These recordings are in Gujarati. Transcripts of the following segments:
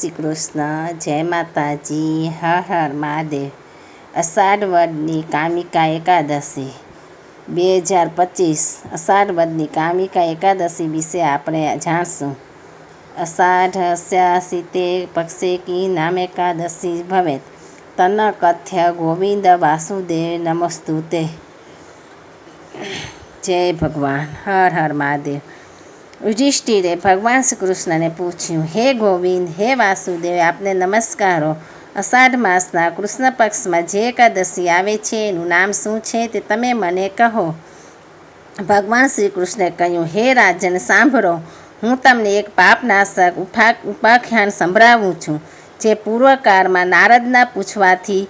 શ્રી કૃષ્ણ જય માતાજી, હર હર મહાદેવ. અષાઢ વદની કામિકા એકાદશી, બે હજાર પચીસ. અષાઢ વદની કામિકા એકાદશી વિશે આપણે જાણશું. અષાઢસ્યાસીતે પક્ષે કી નામ એકાદશી ભવેત તન કથ્ય ગોવિંદ વાસુદેવ નમસ્તુતે. જય ભગવાન, હર હર મહાદેવ. યુધિષ્ઠિરે ભગવાન શ્રી કૃષ્ણને પૂછ્યું, હે ગોવિંદ, હે વાસુદેવ, આપને નમસ્કારો. અષાઢ માસના કૃષ્ણ પક્ષમાં જે એકાદશી આવે છે, એનું નામ શું છે તે તમે મને કહો. ભગવાન શ્રી કૃષ્ણે કહ્યું, હે રાજન, સાંભળો. હું તમને એક પાપનાશક ઉઠા ઉપાખ્યાન સંભળાવું છું, જે પૂર્વકાળમાં નારદના પૂછવાથી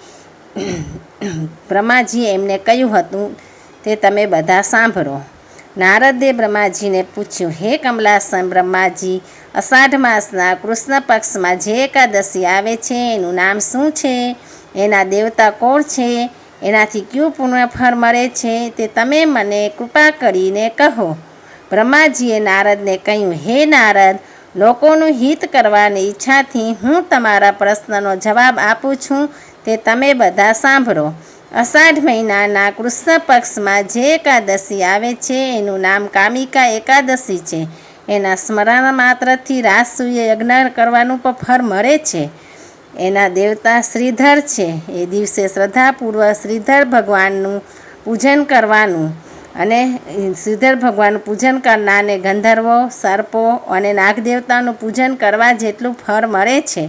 બ્રહ્માજીએ એમને કહ્યું હતું, તે તમે બધા સાંભળો. નારદે બ્રહ્માજીને પૂછ્યું, હે કમલાસન બ્રહ્માજી, અષાઢ માસના કૃષ્ણ પક્ષમાં જે એકાદશી આવે છે, એનું નામ શું છે? એના દેવતા કોણ છે? એનાથી કયું પુણ્યફળ મળે છે? તે તમે મને કૃપા કરીને કહો. બ્રહ્માજીએ નારદને કહ્યું, હે નારદ, લોકોનું હિત કરવાની ઈચ્છાથી હું તમારા પ્રશ્નનો જવાબ આપું છું, તે તમે બધા સાંભળો. અષાઢ મહિનાના કૃષ્ણ પક્ષમાં જે એકાદશી આવે છે, એનું નામ કામિકા એકાદશી છે. એના સ્મરણ માત્રથી રાસસૂય યજ્ઞ કરવાનું પણ ફળ મળે છે. એના દેવતા શ્રીધર છે. એ દિવસે શ્રદ્ધાપૂર્વક શ્રીધર ભગવાનનું પૂજન કરવાનું અને શ્રીધર ભગવાનનું પૂજન કરનારને ગંધર્વો, સર્પો અને નાગદેવતાનું પૂજન કરવા જેટલું ફળ મળે છે.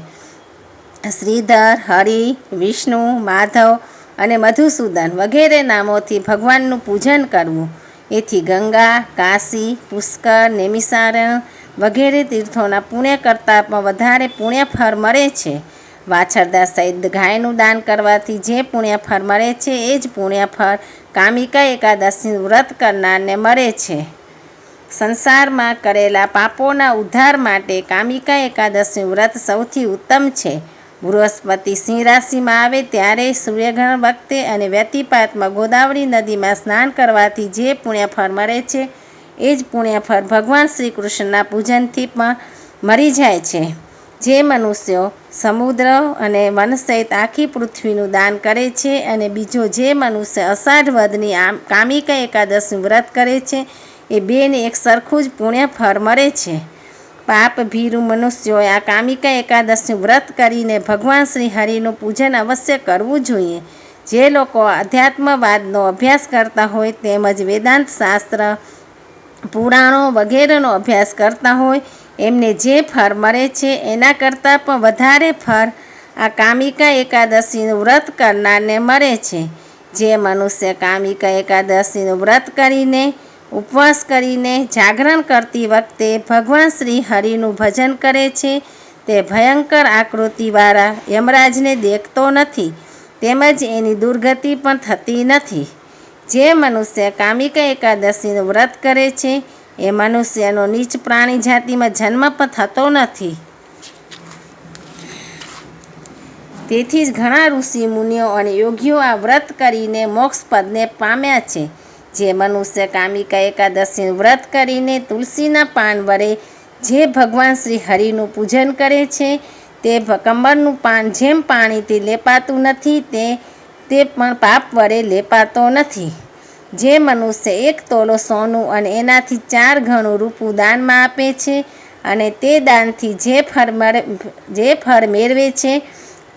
શ્રીધર, હરિ, વિષ્ણુ, માધવ અને મધુસૂદન વગેરે નામોથી ભગવાનનું પૂજન કરવું. એથી ગંગા, કાશી પુષ્કર નેમિસારણ વગેરે તીર્થોના પુણ્ય કરતાં પણ વધારે પુણ્યફળ મળે છે. વાછરદા સહિત ગાયનું દાન કરવાથી જે પુણ્યફળ મળે છે, એ જ પુણ્યફળ કામિકા એકાદશીનું વ્રત કરનારને મળે છે. સંસારમાં કરેલા પાપોના ઉદ્ધાર માટે કામિકા એકાદશીનું વ્રત સૌથી ઉત્તમ છે. બૃહસ્પતિ સિંહ રાશિમાં આવે ત્યારે સૂર્યગ્રહણ વખતે અને વ્યતિપાતમાં ગોદાવરી નદીમાં સ્નાન કરવાથી જે પુણ્યફળ મળે છે, એ જ પુણ્યફળ ભગવાન શ્રી કૃષ્ણના પૂજનથી પણ મરી જાય છે. જે મનુષ્યો સમુદ્ર અને વન સહિત આખી પૃથ્વીનું દાન કરે છે અને બીજો જે મનુષ્ય અષાઢ વધની આમ કામિકા એકાદશનું વ્રત કરે છે, એ બેને એક સરખું જ પુણ્યફળ મળે છે. પાપ ભીરુ મનુષ્યોએ આ કામિકા એકાદશીનું વ્રત કરીને ભગવાન શ્રી હરિનું પૂજન અવશ્ય કરવું જોઈએ. જે લોકો અધ્યાત્મવાદનો અભ્યાસ કરતા હોય તેમજ વેદાંત શાસ્ત્ર, પુરાણો વગેરેનો અભ્યાસ કરતા હોય, એમને જે ફળ મળે છે એના કરતાં પણ વધારે ફળ આ કામિકા એકાદશીનું વ્રત કરનારને મળે છે. જે મનુષ્ય કામિકા એકાદશીનું વ્રત કરીને ઉપવાસ કરીને જાગરણ કરતી વખતે ભગવાન શ્રી હરિનું ભજન કરે છે. તે ભયંકર આકૃતિવાળા યમરાજને દેખતો નથી, તેમજ એની દુર્ગતિ પણ થતી નથી. જે મનુષ્ય કામિકા એકાદશીનું વ્રત કરે છે, એ મનુષ્યનો નીચ પ્રાણી જાતિમાં જન્મ પણ થતો નથી. તેથી જ ઘણા ઋષિ મુનિઓ અને યોગીઓ આ વ્રત કરીને મોક્ષ પદને પામ્યા છે. જે મનુષ્ય કામિકા એકાદશી વ્રત કરીને તુલસીના પાન વડે જે ભગવાન શ્રી હરિનું પૂજન કરે છે, તે કમળનું પાન જેમ પાણીથી લેપાતું નથી, તે તે પણ પાપ વડે લેપાતો નથી. જે મનુષ્ય એક તોલો સોનું અને એનાથી ચાર ઘણું રૂપું દાનમાં આપે છે અને તે દાનથી જે ફળ જે ફળ મેળવે છે,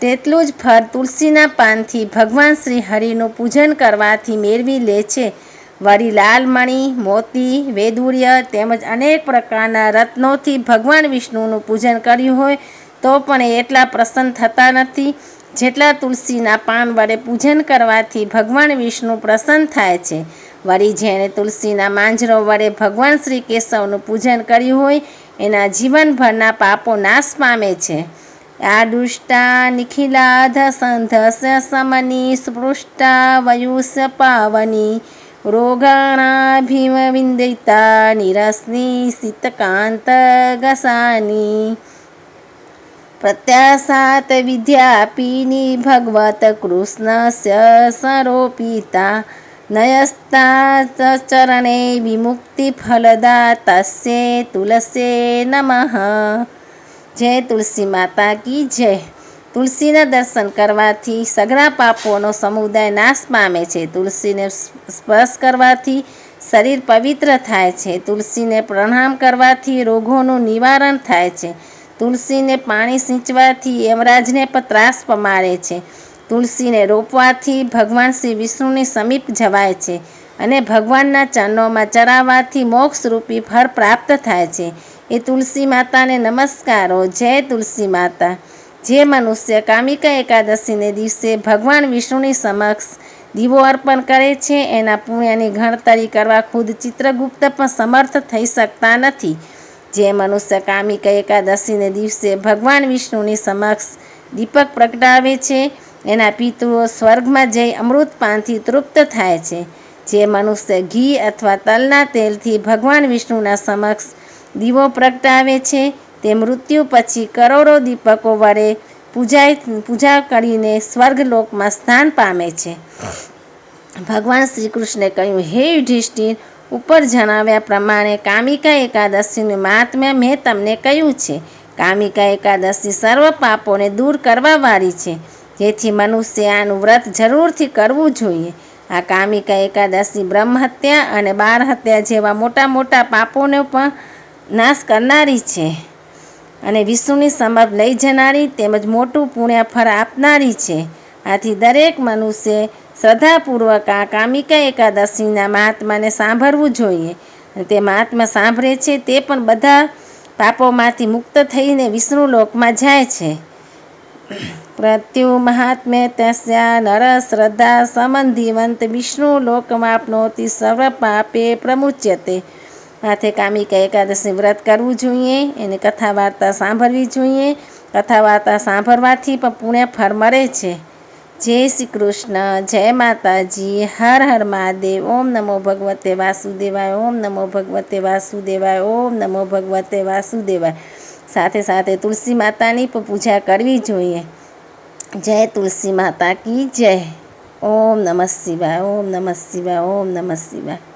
તેટલું જ ફળ તુલસીના પાનથી ભગવાન શ્રી હરિનું પૂજન કરવાથી મેળવી લે છે. વળી લાલમણી, મોતી, વેદુર્ય તેમજ અનેક પ્રકારના રત્નોથી ભગવાન વિષ્ણુનું પૂજન કર્યું હોય તો પણ એ એટલા પ્રસન્ન થતા નથી. જેટલા તુલસીના પાન વડે પૂજન કરવાથી ભગવાન વિષ્ણુ પ્રસન્ન થાય છે. વળી જેણે તુલસીના માંજરો વડે ભગવાન શ્રી કેશવનું પૂજન કર્યું હોય, એના જીવનભરના પાપો નાશ પામે છે. આ દુષ્ટા નિખિલાધ, સંધસ, સમની, સ્પૃષ્ટા, વયુષ્ય, પાવની પ્રત્યાસાત વિદ્યાપીની ભગવત કૃષ્ણસ્ય સરોપિતા નયસ્તા ચરણે વિમુક્તિ ફલદા તસ્યે તુલસે નમઃ જય તુલસી માતા કી જય તુલસીના દર્શન કરવાથી સઘળા પાપોનો સમુદાય નાશ પામે છે. તુલસીને સ્પર્શ કરવાથી શરીર પવિત્ર થાય છે. તુલસીને પ્રણામ કરવાથી રોગોનું નિવારણ થાય છે. તુલસીને પાણી સિંચવાથી યમરાજને પણ ત્રાસ પમાડે છે. તુલસીને રોપવાથી ભગવાન શ્રી વિષ્ણુની સમીપ જવાય છે અને ભગવાનના ચરણોમાં ચરાવવાથી મોક્ષરૂપી ફળ પ્રાપ્ત થાય છે. એ તુલસી માતાને નમસ્કારો. જય તુલસી માતા. જે મનુષ્ય કામિકા એકાદશીને દિવસે ભગવાન વિષ્ણુની સમક્ષ દીવો અર્પણ કરે છે, એના પુણ્યની ગણતરી કરવા ખુદ ચિત્રગુપ્ત પણ સમર્થ થઈ શકતા નથી. જે મનુષ્ય કામિકા એકાદશીને દિવસે ભગવાન વિષ્ણુની સમક્ષ દીપક પ્રગટાવે છે, એના પિતૃઓ સ્વર્ગમાં જઈ અમૃતપાનથી તૃપ્ત થાય છે. જે મનુષ્ય ઘી અથવા તલના તેલથી ભગવાન વિષ્ણુના સમક્ષ દીવો પ્રગટાવે છે તે મૃત્યુ પછી કરોડો દીપકો વડે પૂજાય, પૂજા કરીને સ્વર્ગલોકમાં સ્થાન પામે છે. ભગવાન શ્રી કૃષ્ણે કહ્યું, હે યુધિષ્ઠિર, ઉપર જણાવ્યા પ્રમાણે કામિકા એકાદશીનું મહાત્મ્ય મેં તમને કહ્યું છે. કામિકા એકાદશી સર્વ પાપોને દૂર કરવાવાળી છે. જેથી મનુષ્ય આનું વ્રત જરૂરથી કરવું જોઈએ. આ કામિકા એકાદશી બ્રહ્મહત્યા અને બાળ હત્યા જેવા મોટા મોટા પાપોને પણ નાશ કરનારી છે. અને વિષ્ણુની સમાપ્ત લઈ જનારી તેમજ મોટું પુણ્ય ફળ આપનારી છે. આથી દરેક મનુષ્ય શ્રદ્ધાપૂર્વક આ કામિકા એકાદશીના મહાત્માને સાંભળવું જોઈએ. અને તે મહાત્મા સાંભળે છે તે પણ બધા પાપોમાંથી મુક્ત થઈને વિષ્ણુ લોકમાં જાય છે. પ્રત્યુ મહાત્મે તસ્યા નર શ્રદ્ધા સંબંધીવંત વિષ્ણુ લોકમાપનોતી સર્વ પાપે પ્રમુચ્યતે. માથે કામિકા એકાદશી વ્રત કરવું જોઈએ, એને કથા વાર્તા સાંભળવી જોઈએ. કથા વાર્તા સાંભળવાથી પણ પુણ્ય ફળ મળે છે. જય શ્રી કૃષ્ણ, જય માતાજી, હર હર મહાદેવ, ઓમ નમો ભગવતે વાસુદેવાય, ઓમ નમો ભગવતે વાસુદેવાય, ઓમ નમો ભગવતે વાસુદેવાય. સાથે સાથે તુલસી માતાની પણ પૂજા કરવી જોઈએ. જય તુલસી માતા કી જય. ઓમ નમઃ શિવાય, ઓમ નમઃ શિવાય, ઓમ નમઃ શિવાય.